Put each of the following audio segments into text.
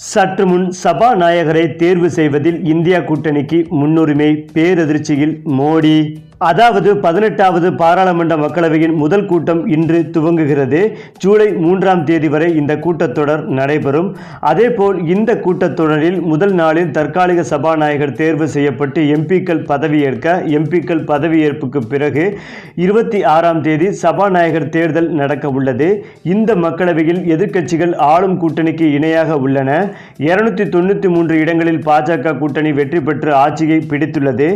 சற்று முன் சபாநாயகரை தேர்வு செய்வதில் இந்தியா கூட்டணிக்கு முன்னுரிமை பேரதிர்ச்சியில் மோடி. அதாவது பதினெட்டாவது பாராளுமன்ற மக்களவையின் முதல் கூட்டம் இன்று துவங்குகிறது. ஜூலை மூன்றாம் தேதி வரை இந்த கூட்டத்தொடர் நடைபெறும். அதேபோல் இந்த கூட்டத்தொடரில் முதல் நாளில் தற்காலிக சபாநாயகர் தேர்வு செய்யப்பட்டு எம்பிக்கள் பதவியேற்க எம்பிக்கள் பதவியேற்புக்கு பிறகு இருபத்தி ஆறாம் தேதி சபாநாயகர் தேர்தல் நடக்க உள்ளது. இந்த மக்களவையில் எதிர்க்கட்சிகள் ஆளும் கூட்டணிக்கு இணையாக உள்ளன. இருநூத்தி தொண்ணூற்றி மூன்று இடங்களில் பாஜக கூட்டணி வெற்றி பெற்று ஆட்சியை பிடித்துள்ளது.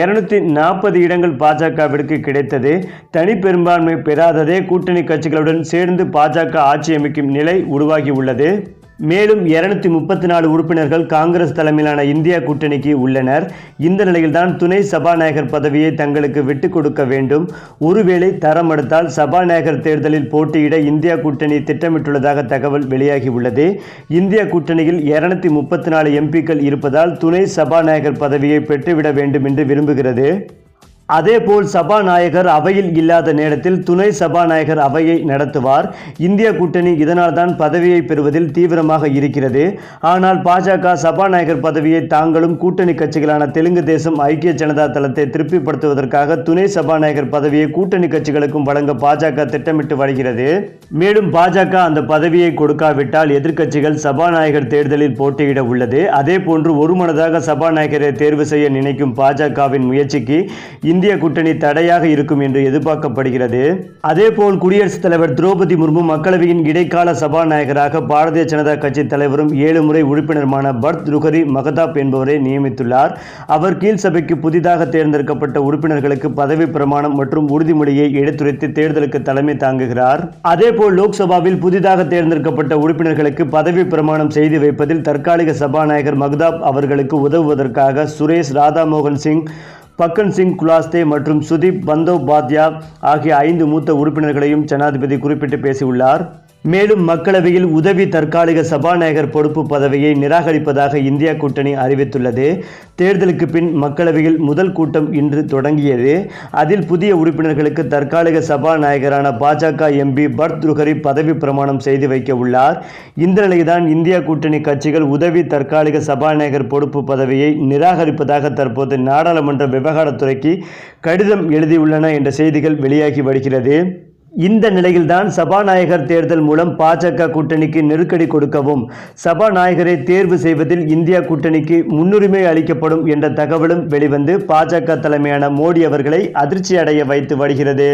இருநூத்தி நாற்பது இடங்கள் பாஜகவிற்கு கிடைத்தது. தனி பெரும்பான்மை பெறாததே கூட்டணி கட்சிகளுடன் சேர்ந்து பாஜக ஆட்சி அமைக்கும் நிலை உருவாகியுள்ளது. மேலும் இருநூத்தி முப்பத்தி நாலு உறுப்பினர்கள் காங்கிரஸ் தலைமையிலான இந்தியா கூட்டணிக்கு உள்ளனர். இந்த நிலையில்தான் துணை சபாநாயகர் பதவியை தங்களுக்கு விட்டுக் கொடுக்க வேண்டும். ஒருவேளை தரம் எடுத்தால் சபாநாயகர் தேர்தலில் போட்டியிட இந்தியா கூட்டணி திட்டமிட்டுள்ளதாக தகவல் வெளியாகியுள்ளது. இந்தியா கூட்டணியில் இருநூத்தி முப்பத்தி நாலு எம்பிக்கள் இருப்பதால் துணை சபாநாயகர் பதவியை பெற்றுவிட வேண்டும் என்று விரும்புகிறது. அதேபோல் சபாநாயகர் அவையில் இல்லாத நேரத்தில் துணை சபாநாயகர் அவையை நடத்துவார். இந்திய கூட்டணி இதனால் தான் பதவியை பெறுவதில் தீவிரமாக இருக்கிறது. ஆனால் பாஜக சபாநாயகர் பதவியை தாங்களும் கூட்டணி கட்சிகளான தெலுங்கு தேசம் ஐக்கிய ஜனதா தளத்தை திருப்திப்படுத்துவதற்காக துணை சபாநாயகர் பதவியை கூட்டணி கட்சிகளுக்கும் வழங்க பாஜக திட்டமிட்டு வருகிறது. மேலும் பாஜக அந்த பதவியை கொடுக்காவிட்டால் எதிர்க்கட்சிகள் சபாநாயகர் தேர்தலில் போட்டியிட உள்ளது. அதேபோன்று ஒருமனதாக சபாநாயகரை தேர்வு செய்ய நினைக்கும் பாஜகவின் முயற்சிக்கு இந்திய கூட்டணி தடையாக இருக்கும் என்று எதிர்பார்க்கப்படுகிறது. அதேபோல் குடியரசுத் தலைவர் திரௌபதி முர்மு மக்களவையின் இடைக்கால சபாநாயகராக பாரதிய ஜனதா கட்சி தலைவரும் ஏழு முறை உறுப்பினருமான பர்த் ருகரி மகதாப் என்பவரை நியமித்துள்ளார். அவர் கீழ் சபைக்கு புதிதாக தேர்ந்தெடுக்கப்பட்ட உறுப்பினர்களுக்கு பதவி பிரமாணம் மற்றும் உறுதிமொழியை எடுத்துரைத்து தேர்தலுக்கு தலைமை தாங்குகிறார். அதேபோல் லோக்சபாவில் புதிதாக தேர்ந்தெடுக்கப்பட்ட உறுப்பினர்களுக்கு பதவி பிரமாணம் செய்து வைப்பதில் தற்காலிக சபாநாயகர் மகதாப் அவர்களுக்கு உதவுவதற்காக சுரேஷ் ராதாமோகன் சிங் பக்கன் சிங் குலாஸ்தே மற்றும் சுதீப் பந்தோபாத்யா ஆகிய ஐந்து மூத்த உறுப்பினர்களையும் ஜனாதிபதி குறிப்பிட்டு பேசியுள்ளார். மேலும் மக்களவையில் உதவி தற்காலிக சபாநாயகர் பொறுப்பு பதவியை நிராகரிப்பதாக இந்தியா கூட்டணி அறிவித்துள்ளது. தேர்தலுக்கு பின் மக்களவையில் முதல் கூட்டம் இன்று தொடங்கியது. அதில் புதிய உறுப்பினர்களுக்கு தற்காலிக சபாநாயகரான பாஜக எம்பி பர்த் ருகரி பதவி பிரமாணம் செய்து வைக்க உள்ளார். இந்த நிலையில்தான் இந்தியா கூட்டணி கட்சிகள் உதவி தற்காலிக சபாநாயகர் பொறுப்பு பதவியை நிராகரிப்பதாக தற்போது நாடாளுமன்ற விவகாரத்துறைக்கு கடிதம் எழுதியுள்ளன என்ற செய்திகள் வெளியாகி வருகிறது. இந்த நிலையில்தான் சபாநாயகர் தேர்தல் மூலம் பாஜக கூட்டணிக்கு நெருக்கடி கொடுக்கவும் சபாநாயகரை தேர்வு செய்வதில் இந்தியா கூட்டணிக்கு முன்னுரிமை அளிக்கப்படும் என்ற தகவலும் வெளிவந்து பாஜக தலைமையான மோடி அவர்களை அதிர்ச்சி அடைய வைத்து வருகிறது.